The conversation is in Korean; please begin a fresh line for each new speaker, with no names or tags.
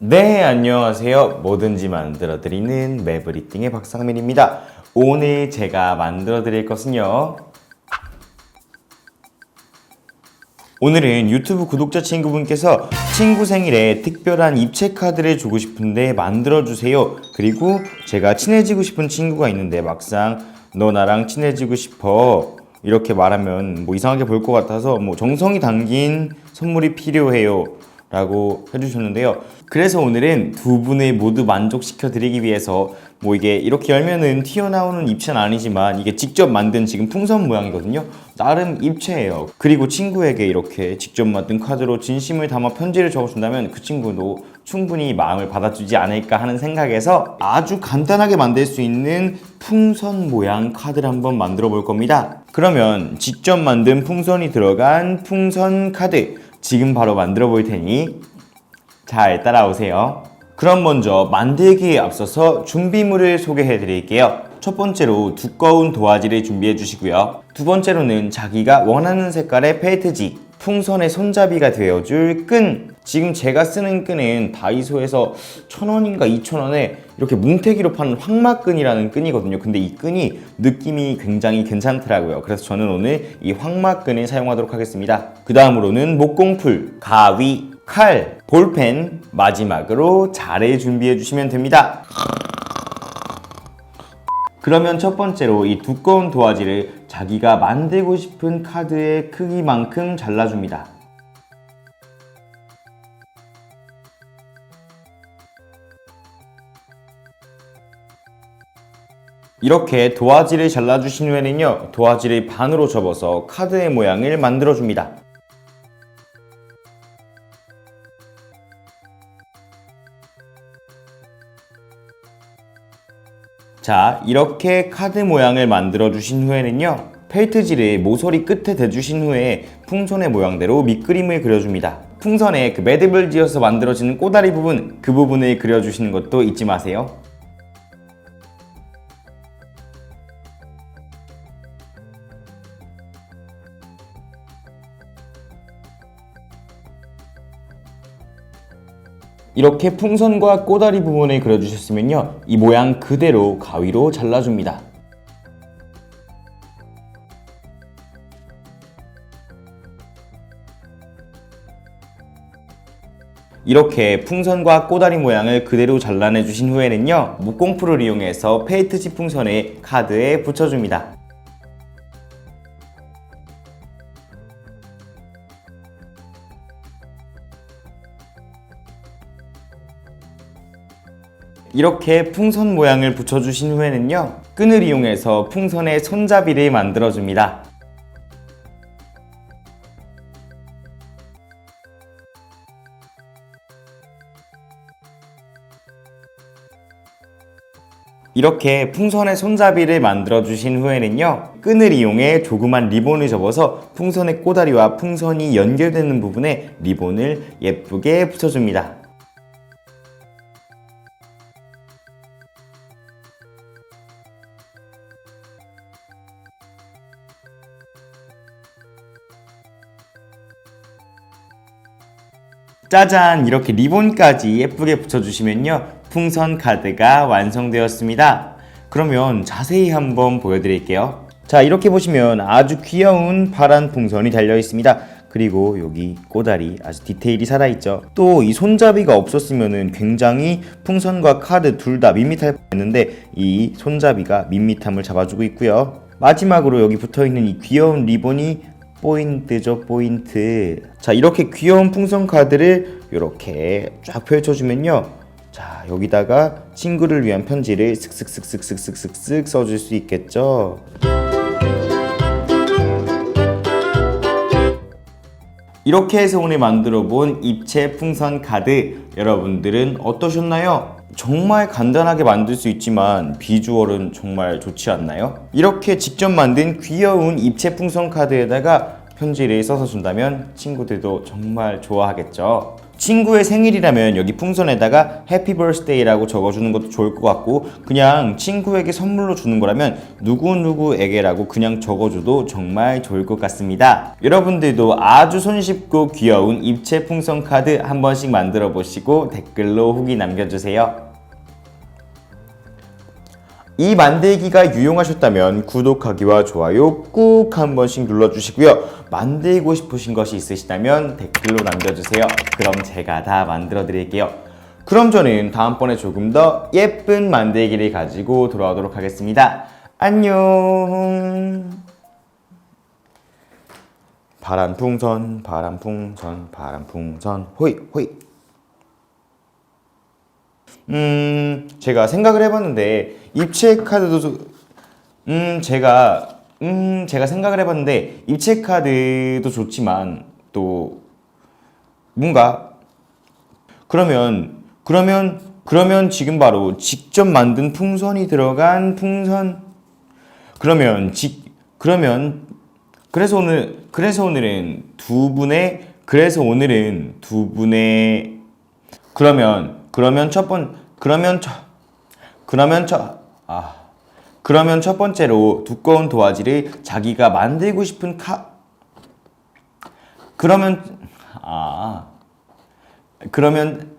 네, 안녕하세요. 뭐든지 만들어드리는 매브리띵의 박상민입니다. 오늘 제가 만들어드릴 것은요. 오늘은 유튜브 구독자 친구분께서 친구 생일에 특별한 입체 카드를 주고 싶은데 만들어주세요. 그리고 제가 친해지고 싶은 친구가 있는데 막상 너 나랑 친해지고 싶어. 이렇게 말하면 뭐 이상하게 볼 것 같아서 뭐 정성이 담긴 선물이 필요해요. 라고 해주셨는데요. 그래서 오늘은 두 분을 모두 만족시켜 드리기 위해서 뭐 이게 이렇게 열면은 튀어나오는 입체는 아니지만 이게 직접 만든 지금 풍선 모양이거든요. 나름 입체예요. 그리고 친구에게 이렇게 직접 만든 카드로 진심을 담아 편지를 적어준다면 그 친구도 충분히 마음을 받아주지 않을까 하는 생각에서 아주 간단하게 만들 수 있는 풍선 모양 카드를 한번 만들어 볼 겁니다. 그러면 직접 만든 풍선이 들어간 풍선 카드 지금 바로 만들어 볼 테니 잘 따라오세요. 그럼 먼저 만들기에 앞서서 준비물을 소개해 드릴게요. 첫 번째로 두꺼운 도화지를 준비해 주시고요. 두 번째로는 자기가 원하는 색깔의 펠트지, 풍선의 손잡이가 되어줄 끈. 지금 제가 쓰는 끈은 다이소에서 천 원인가 이천 원에 이렇게 뭉태기로 파는 황마끈이라는 끈이거든요. 근데 이 끈이 느낌이 굉장히 괜찮더라고요. 그래서 저는 오늘 이 황마끈을 사용하도록 하겠습니다. 그 다음으로는 목공풀, 가위, 칼, 볼펜, 마지막으로 자를 준비해 주시면 됩니다. 그러면 첫 번째로 이 두꺼운 도화지를 자기가 만들고 싶은 카드의 크기만큼 잘라줍니다. 이렇게 도화지를 잘라주신 후에는요, 도화지를 반으로 접어서 카드의 모양을 만들어줍니다. 자, 이렇게 카드 모양을 만들어 주신 후에는요. 펠트지를 모서리 끝에 대주신 후에 풍선의 모양대로 밑그림을 그려줍니다. 풍선에 그 매듭을 지어서 만들어지는 꼬다리 부분, 그 부분을 그려주시는 것도 잊지 마세요. 이렇게 풍선과 꼬다리 부분을 그려주셨으면요. 이 모양 그대로 가위로 잘라줍니다. 이렇게 풍선과 꼬다리 모양을 그대로 잘라내 주신 후에는요. 목공풀을 이용해서 페이트지 풍선을 카드에 붙여줍니다. 이렇게 풍선 모양을 붙여주신 후에는요 끈을 이용해서 풍선의 손잡이를 만들어줍니다. 이렇게 풍선의 손잡이를 만들어 주신 후에는요 끈을 이용해 조그만 리본을 접어서 풍선의 꼬다리와 풍선이 연결되는 부분에 리본을 예쁘게 붙여줍니다 짜잔 이렇게 리본까지 예쁘게 붙여주시면요 풍선 카드가 완성되었습니다. 그러면 자세히 한번 보여드릴게요. 자 이렇게 보시면 아주 귀여운 파란 풍선이 달려 있습니다. 그리고 여기 꼬다리 아주 디테일이 살아있죠. 또 이 손잡이가 없었으면 굉장히 풍선과 카드 둘 다 밋밋할 뻔했는데 이 손잡이가 밋밋함을 잡아주고 있고요. 마지막으로 여기 붙어있는 이 귀여운 리본이 포인트죠 포인트. 자 이렇게 귀여운 풍선 카드를 이렇게 쫙 펼쳐주면요. 자 여기다가 친구를 위한 편지를 슥슥슥슥슥슥슥 써줄 수 있겠죠? 이렇게 해서 오늘 만들어 본 입체 풍선 카드 여러분들은 어떠셨나요? 정말 간단하게 만들 수 있지만 비주얼은 정말 좋지 않나요? 이렇게 직접 만든 귀여운 입체 풍선 카드에다가 편지를 써서 준다면 친구들도 정말 좋아하겠죠. 친구의 생일이라면 여기 풍선에다가 해피 버스데이라고 적어주는 것도 좋을 것 같고 그냥 친구에게 선물로 주는 거라면 누구누구에게라고 그냥 적어줘도 정말 좋을 것 같습니다. 여러분들도 아주 손쉽고 귀여운 입체 풍선 카드 한 번씩 만들어 보시고 댓글로 후기 남겨주세요. 이 만들기가 유용하셨다면 구독하기와 좋아요 꾹 한 번씩 눌러주시고요. 만들고 싶으신 것이 있으시다면 댓글로 남겨주세요. 그럼 제가 다 만들어 드릴게요. 그럼 저는 다음번에 조금 더 예쁜 만들기를 가지고 돌아오도록 하겠습니다. 안녕. 바람풍선, 바람풍선, 바람풍선, 호이, 호이. 음, 제가 생각을 해봤는데 입체 카드도 저- 음, 제가 음, 제가 생각을 해봤는데 입체 카드도 좋지만 또 뭔가 그러면 그러면 그러면 지금 바로 직접 만든 풍선이 들어간 풍선. 그러면 직 그러면 그래서 오늘 그래서 오늘은 두 분의 그래서 오늘은 두 분의 그러면 그러면 첫 번 그러면 첫 그러면 첫 아 그러면 첫 번째로 두꺼운 도화지를 자기가 만들고 싶은 카 그러면 아 그러면